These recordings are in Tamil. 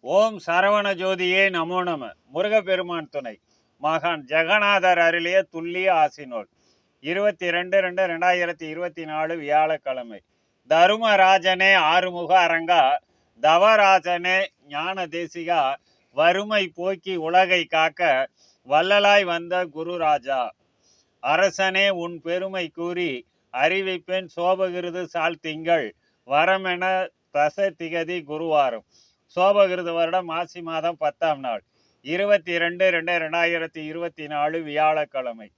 ஓம் சரவண ஜோதியே நமோ நம. முருகப்பெருமான் துணை. மகான் ஜெகநாதர் அருளிய துல்லிய ஆசினோல் இருபத்தி ரெண்டு ரெண்டு ரெண்டாயிரத்தி இருபத்தி நாலு வியாழக்கிழமை. தருமராஜனே ஆறுமுக அரங்கா. தவராஜனே ஞான தேசிகா. வறுமை போக்கி உலகை காக்க வள்ளலாய் வந்த குருராஜா. அரசனே உன் பெருமை கூறி அறிவிப்பேன் சோபகிருது சால் திங்கள். வரமென தச திகதி குருவாரம். சோபகிருத வருடம் மாசி மாதம் பத்தாம் நாள். இருபத்தி ரெண்டு ரெண்டு ரெண்டாயிரத்தி இருபத்தி நாலு வியாழக்கிழமை.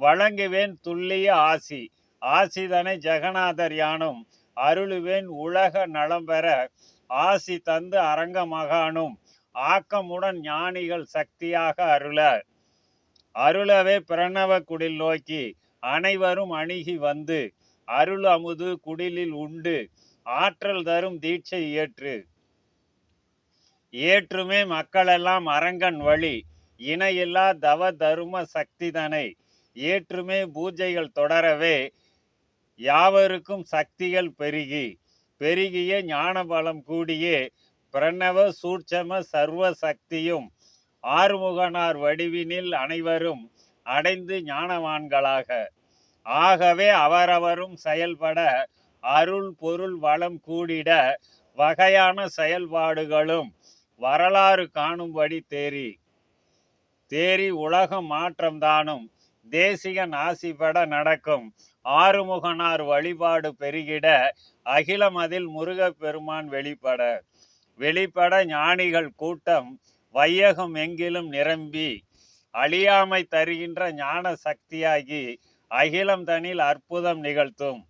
வழங்குவேன் துல்லிய ஆசி. ஆசிதனை ஜெகநாதர் யானும். அருளுவேன் உலக நலம் பெற. ஆசி தந்து அரங்க மகானும் ஆக்கமுடன் ஞானிகள் சக்தியாக அருள. அருளவே பிரணவ குடில் நோக்கி. அனைவரும் அணுகி வந்து. அருள் அமுது குடிலில் உண்டு. ஆற்றல் தரும் தீட்சை ஏற்று ஏற்றுமே மக்களெல்லாம் அரங்கன் வழி இணையில்லா தவ தரும சக்திதனை. ஏற்றுமே பூஜைகள் தொடரவே யாவருக்கும் சக்திகள் பெருகி பெருகிய ஞான பலம் கூடியே பிரணவ சூட்சம சர்வ சக்தியும் ஆறுமுகனார் வடிவினில் அனைவரும் அடைந்து ஞானவான்களாக. ஆகவே அவரவரும் செயல்பட அருள் பொருள் வளம் கூடிட வகையான செயல்பாடுகளும் வரலாறு காணும்படி தேறி தேறி உலகம் மாற்றம் தானும் தேசிய நாசிபட நடக்கும். ஆறுமுகனார் வழிபாடு பெருகிட அகிலம் அதில் முருகப் பெருமான் வெளிப்பட. வெளிப்பட ஞானிகள் கூட்டம் வையகம் எங்கிலும் நிரம்பி அழியாமை தருகின்ற ஞான சக்தியாகி அகிலம் தனில் அற்புதம் நிகழ்த்தும்.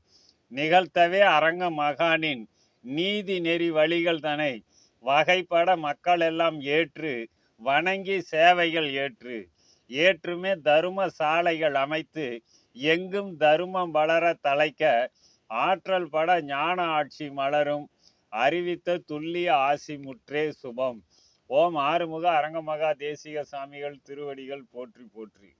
நிகழ்த்தவே அரங்க மகானின் நீதி நெறி வழிகள் தனை வகைப்பட மக்கள் எல்லாம் ஏற்று வணங்கி சேவைகள் ஏற்று ஏற்றுமே தரும சாலைகள் அமைத்து எங்கும் தருமம் வளர தலைக்க ஆற்றல் பட ஞான ஆட்சி மலரும் அறிவித்த துல்லிய ஆசி முற்றே சுபம். ஓம் ஆறுமுக அரங்கமகா தேசிக சாமிகள் திருவடிகள் போற்றி போற்றி.